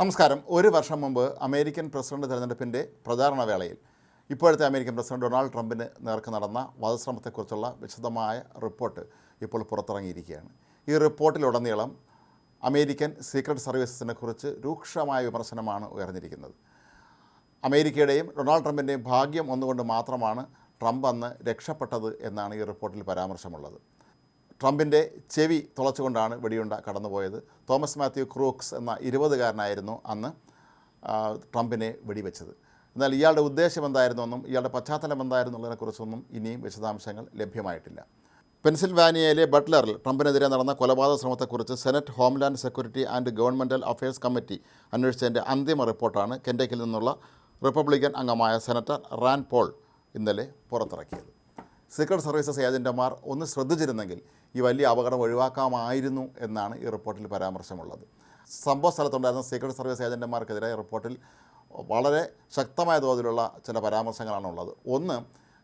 നമസ്കാരം. ഒരു വർഷം മുമ്പ് അമേരിക്കൻ പ്രസിഡന്റ് തെരഞ്ഞെടുപ്പിന്റെ പ്രചാരണ വേളയിൽ ഇപ്പോഴത്തെ അമേരിക്കൻ പ്രസിഡന്റ് ഡൊണാൾഡ് ട്രംപിന് നേർക്ക് നടന്ന വധശ്രമത്തെക്കുറിച്ചുള്ള വിശദമായ റിപ്പോർട്ട് ഇപ്പോൾ പുറത്തിറങ്ങിയിരിക്കുകയാണ്. ഈ റിപ്പോർട്ടിലുടനീളം അമേരിക്കൻ സീക്രട്ട് സർവീസസിനെ കുറിച്ച് രൂക്ഷമായ വിമർശനമാണ് ഉയർന്നിരിക്കുന്നത്. അമേരിക്കയുടെയും ഡൊണാൾഡ് ട്രംപിന്റെയും ഭാഗ്യം ഒന്നുകൊണ്ട് മാത്രമാണ് ട്രംപ് അന്ന് രക്ഷപ്പെട്ടത് എന്നാണ് ഈ റിപ്പോർട്ടിൽ പരാമർശമുള്ളത്. ട്രംപിന്റെ ചെവി തുളച്ചുകൊണ്ടാണ് വെടിയുണ്ട കടന്നുപോയത്. തോമസ് മാത്യു ക്രൂക്സ് എന്ന ഇരുപതുകാരനായിരുന്നു അന്ന് ട്രംപിനെ വെടിവെച്ചത്. എന്നാൽ ഇയാളുടെ ഉദ്ദേശം എന്തായിരുന്നെന്നും ഇയാളുടെ പശ്ചാത്തലം എന്തായിരുന്നുള്ളതിനെക്കുറിച്ചൊന്നും ഇനിയും വിശദാംശങ്ങൾ ലഭ്യമായിട്ടില്ല. പെൻസിൽവാനിയയിലെ ബട്ട്ലറിൽ ട്രംപിനെതിരെ നടന്ന കൊലപാതക ശ്രമത്തെക്കുറിച്ച് Senate Homeland Security and governmental affairs committee അന്വേഷിച്ചതിന്റെ അന്തിമ റിപ്പോർട്ടാണ് കെൻഡക്കിൽ നിന്നുള്ള റിപ്പബ്ലിക്കൻ അംഗമായ സെനറ്റർ റാൻ പോൾ ഇന്നലെ പുറത്തിറക്കിയത്. സീക്രട്ട് സർവീസസ് ഏജന്റുമാർ ഒന്ന് ശ്രദ്ധിച്ചിരുന്നെങ്കിൽ ഈ വലിയ അപകടം ഒഴിവാക്കാമായിരുന്നു എന്നാണ് ഈ റിപ്പോർട്ടിൽ പരാമർശമുള്ളത്. സംഭവ സ്ഥലത്തുണ്ടായിരുന്ന സീക്രട്ട് സർവീസ് ഏജന്റുമാർക്കെതിരെ റിപ്പോർട്ടിൽ വളരെ ശക്തമായ തോതിലുള്ള ചില പരാമർശങ്ങളാണ് ഉള്ളത് ഒന്ന്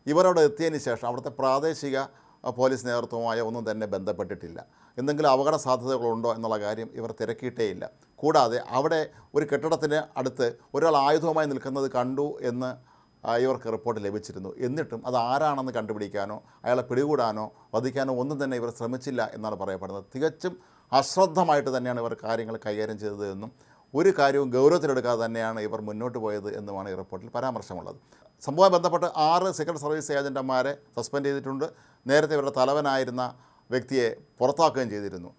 ഇവരവിടെ എത്തിയതിന് ശേഷം അവിടുത്തെ പ്രാദേശിക പോലീസ് നേതൃത്വവുമായ ഒന്നും തന്നെ ബന്ധപ്പെട്ടിട്ടില്ല. എന്തെങ്കിലും അപകട സാധ്യതകളുണ്ടോ എന്നുള്ള കാര്യം ഇവർ തിരക്കിയിട്ടേയില്ല കൂടാതെ അവിടെ ഒരു കെട്ടിടത്തിന് അടുത്ത് ഒരാൾ ആയുധവുമായി നിൽക്കുന്നത് കണ്ടു എന്ന് ഇവർക്ക് റിപ്പോർട്ട് ലഭിച്ചിരുന്നു. എന്നിട്ടും അത് ആരാണെന്ന് കണ്ടുപിടിക്കാനോ അയാളെ പിടികൂടാനോ വധിക്കാനോ ഒന്നും തന്നെ ഇവർ ശ്രമിച്ചില്ല എന്നാണ് പറയപ്പെടുന്നത്. തികച്ചും അശ്രദ്ധമായിട്ട് തന്നെയാണ് ഇവർ കാര്യങ്ങൾ കൈകാര്യം ചെയ്തത് എന്നും ഒരു കാര്യവും ഗൗരവത്തിലെടുക്കാതെ തന്നെയാണ് ഇവർ മുന്നോട്ട് പോയത് എന്നുമാണ് ഈ റിപ്പോർട്ടിൽ പരാമർശമുള്ളത്. സംഭവം ബന്ധപ്പെട്ട് ആറ് സെക്രട്ടറി സർവീസ് ഏജന്റന്മാരെ സസ്പെൻഡ് ചെയ്തിട്ടുണ്ട്. നേരത്തെ ഇവരുടെ തലവനായിരുന്ന വ്യക്തിയെ പുറത്താക്കുകയും ചെയ്തിരുന്നു.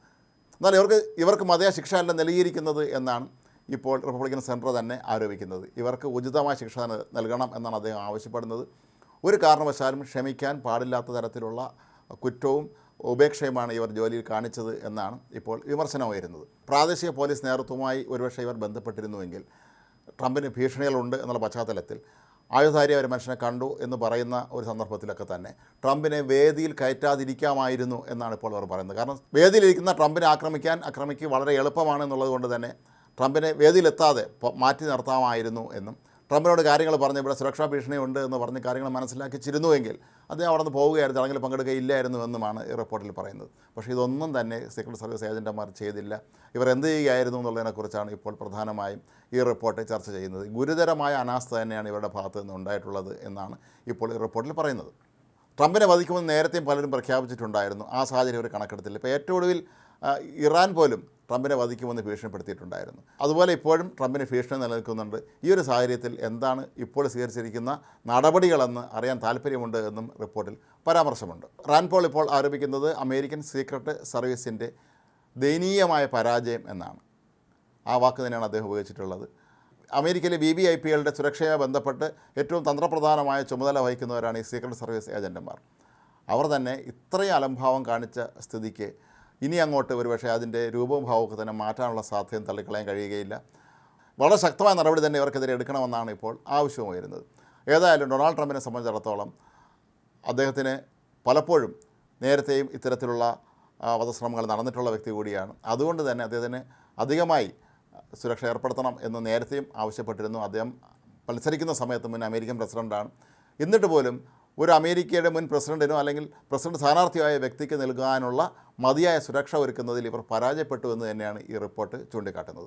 എന്നാൽ ഇവർക്ക് ഇവർക്ക് മതിയായ ശിക്ഷ അല്ല നൽകിയിരിക്കുന്നത് എന്നാണ് ഇപ്പോൾ റിപ്പബ്ലിക്കൻ സെന്റർ തന്നെ ആരോപിക്കുന്നത്. ഇവർക്ക് ഉചിതമായ ശിക്ഷ നൽകണം എന്നാണ് അദ്ദേഹം ആവശ്യപ്പെടുന്നത്. ഒരു കാരണവശാലും ക്ഷമിക്കാൻ പാടില്ലാത്ത തരത്തിലുള്ള കുറ്റവും ഉപേക്ഷയുമാണ് ഇവർ ജോലിയിൽ കാണിച്ചത് എന്നാണ് ഇപ്പോൾ വിമർശനം ഉയരുന്നത് പ്രാദേശിക പോലീസ് നേതൃത്വവുമായി ഒരുപക്ഷെ ഇവർ ബന്ധപ്പെട്ടിരുന്നുവെങ്കിൽ ട്രംപിന് ഭീഷണികളുണ്ട് എന്നുള്ള പശ്ചാത്തലത്തിൽ ആയുധാരി ഒരു മനുഷ്യനെ കണ്ടു എന്ന് പറയുന്ന ഒരു സന്ദർഭത്തിലൊക്കെ തന്നെ ട്രംപിനെ വേദിയിൽ കയറ്റാതിരിക്കാമായിരുന്നു എന്നാണ് ഇപ്പോൾ അവർ പറയുന്നത്. കാരണം വേദിയിലിരിക്കുന്ന ട്രംപിനെ ആക്രമിക്കാൻ ആക്രമിക്കുക വളരെ എളുപ്പമാണ് എന്നുള്ളത് കൊണ്ട് തന്നെ ട്രംപിനെ വേദിയിലെത്താതെ മാറ്റി നിർത്താമായിരുന്നു എന്നും ട്രംപിനോട് കാര്യങ്ങൾ പറഞ്ഞ് ഇവിടെ സുരക്ഷാ ഭീഷണിയുണ്ട് എന്ന് പറഞ്ഞ് കാര്യങ്ങൾ മനസ്സിലാക്കിച്ചിരുന്നുവെങ്കിൽ അദ്ദേഹം അവിടെ നിന്ന് പോവുകയായിരുന്നു ചടങ്ങിൽ പങ്കെടുക്കുകയില്ലായിരുന്നു എന്നുമാണ് ഈ റിപ്പോർട്ടിൽ പറയുന്നത്. പക്ഷേ ഇതൊന്നും തന്നെ സീക്രട്ട് സർവീസ് ഏജന്റുമാർ ചെയ്തില്ല. ഇവർ എന്ത് ചെയ്യുകയായിരുന്നു എന്നുള്ളതിനെക്കുറിച്ചാണ് ഇപ്പോൾ പ്രധാനമായും ഈ റിപ്പോർട്ട് ചർച്ച ചെയ്യുന്നത്. ഗുരുതരമായ അനാസ്ഥ തന്നെയാണ് ഇവരുടെ ഭാഗത്തു നിന്ന് ഉണ്ടായിട്ടുള്ളത് എന്നാണ് ഇപ്പോൾ ഈ റിപ്പോർട്ടിൽ പറയുന്നത്. ട്രംപിനെ വധിക്കുമെന്ന് നേരത്തെയും പലരും പ്രഖ്യാപിച്ചിട്ടുണ്ടായിരുന്നു. ആ സാഹചര്യം ഒരു കണക്കെടുത്തില്ല. ഇപ്പോൾ ഏറ്റവും ഒടുവിൽ ഇറാൻ പോലും ട്രംപിനെ വധിക്കുമെന്ന് ഭീഷണിപ്പെടുത്തിയിട്ടുണ്ടായിരുന്നു. അതുപോലെ ഇപ്പോഴും ട്രംപിന് ഭീഷണി നിലനിൽക്കുന്നുണ്ട്. ഈ ഒരു സാഹചര്യത്തിൽ എന്താണ് ഇപ്പോൾ സ്വീകരിച്ചിരിക്കുന്ന നടപടികളെന്ന് അറിയാൻ താല്പര്യമുണ്ട് എന്നും റിപ്പോർട്ടിൽ പരാമർശമുണ്ട്. റാൻപോൾ ഇപ്പോൾ ആരോപിക്കുന്നത് അമേരിക്കൻ സീക്രട്ട് സർവീസിന്റെ ദയനീയമായ പരാജയം എന്നാണ്. ആ വാക്ക് തന്നെയാണ് അദ്ദേഹം ഉപയോഗിച്ചിട്ടുള്ളത്. അമേരിക്കയിലെ ബി ബി ഐ പി പികളുടെ സുരക്ഷയുമായി ബന്ധപ്പെട്ട് ഏറ്റവും തന്ത്രപ്രധാനമായ ചുമതല വഹിക്കുന്നവരാണ് ഈ സീക്രട്ട് സർവീസ് ഏജന്റുമാർ അവർ തന്നെ ഇത്രയും അലംഭാവം കാണിച്ച സ്ഥിതിക്ക് ഇനി അങ്ങോട്ട് ഒരുപക്ഷെ അതിന്റെ രൂപവും ഭാവമൊക്കെ തന്നെ മാറ്റാനുള്ള സാധ്യത തള്ളിക്കളയാൻ കഴിയുകയില്ല. വളരെ ശക്തമായ നടപടി തന്നെ ഇവർക്കെതിരെ എടുക്കണമെന്നാണ് ഇപ്പോൾ ആവശ്യവും വരുന്നത് ഏതായാലും ഡൊണാൾഡ് ട്രംപിനെ സംബന്ധിച്ചിടത്തോളം അദ്ദേഹത്തിന് പലപ്പോഴും നേരത്തെയും ഇത്തരത്തിലുള്ള വധശ്രമങ്ങൾ നടന്നിട്ടുള്ള വ്യക്തി കൂടിയാണ്. അതുകൊണ്ട് തന്നെ അദ്ദേഹത്തിന് അധികമായി സുരക്ഷ ഏർപ്പെടുത്തണം എന്ന് നേരത്തെയും ആവശ്യപ്പെട്ടിരുന്നു. അദ്ദേഹം മത്സരിക്കുന്ന സമയത്ത് മുൻ അമേരിക്കൻ പ്രസിഡന്റാണ് എന്നിട്ട് പോലും ഒരു അമേരിക്കയുടെ മുൻ പ്രസിഡന്റിനോ അല്ലെങ്കിൽ പ്രസിഡന്റ് സ്ഥാനാർത്ഥിയായ വ്യക്തിക്ക് നൽകാനുള്ള മതിയായ സുരക്ഷ ഒരുക്കുന്നതിൽ ഇവർ പരാജയപ്പെട്ടു എന്ന് തന്നെയാണ് ഈ റിപ്പോർട്ട് ചൂണ്ടിക്കാട്ടുന്നത്.